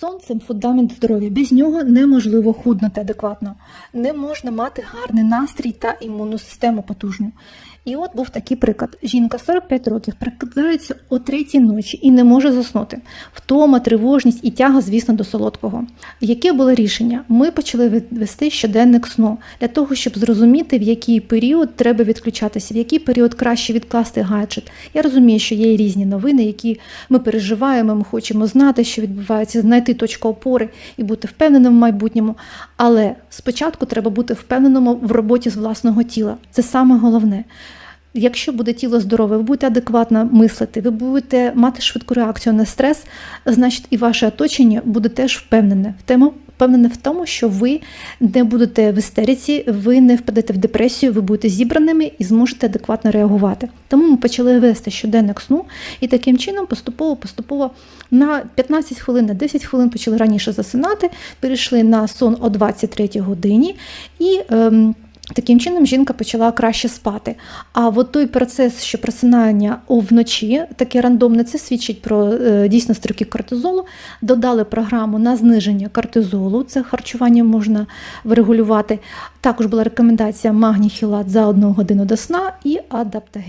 Сон це фундамент здоров'я. Без нього неможливо худнути адекватно. Не можна мати гарний настрій та імунну систему потужну. І от був такий приклад: жінка 45 років прикидається о третій ночі і не може заснути. Втома, тривожність і тяга, звісно, до солодкого. Яке було рішення? Ми почали вести щоденник сну для того, щоб зрозуміти, в який період треба відключатися, в який період краще відкласти гаджет. Я розумію, що є різні новини, які ми переживаємо, ми хочемо знати, що відбувається, знайти точку опори і бути впевненим в майбутньому. Але спочатку треба бути впевненим в роботі з власного тіла. Це саме головне. Якщо буде тіло здорове, ви будете адекватно мислити, ви будете мати швидку реакцію на стрес, значить і ваше оточення буде теж впевнене в тему. Впевнене в тому, що ви не будете в істериці, ви не впадете в депресію, ви будете зібраними і зможете адекватно реагувати. Тому ми почали вести щоденник сну, і таким чином поступово-поступово на 15 хвилин, на 10 хвилин почали раніше засинати, перейшли на сон о 23 годині і. Ем, Таким чином жінка почала краще спати. А от той процес, що просинання вночі, таке рандомне, це свідчить про е, дійсно стрибки кортизолу. Додали програму на зниження кортизолу, це харчування можна врегулювати. Також була рекомендація магній хілат за одну годину до сна і адаптоген.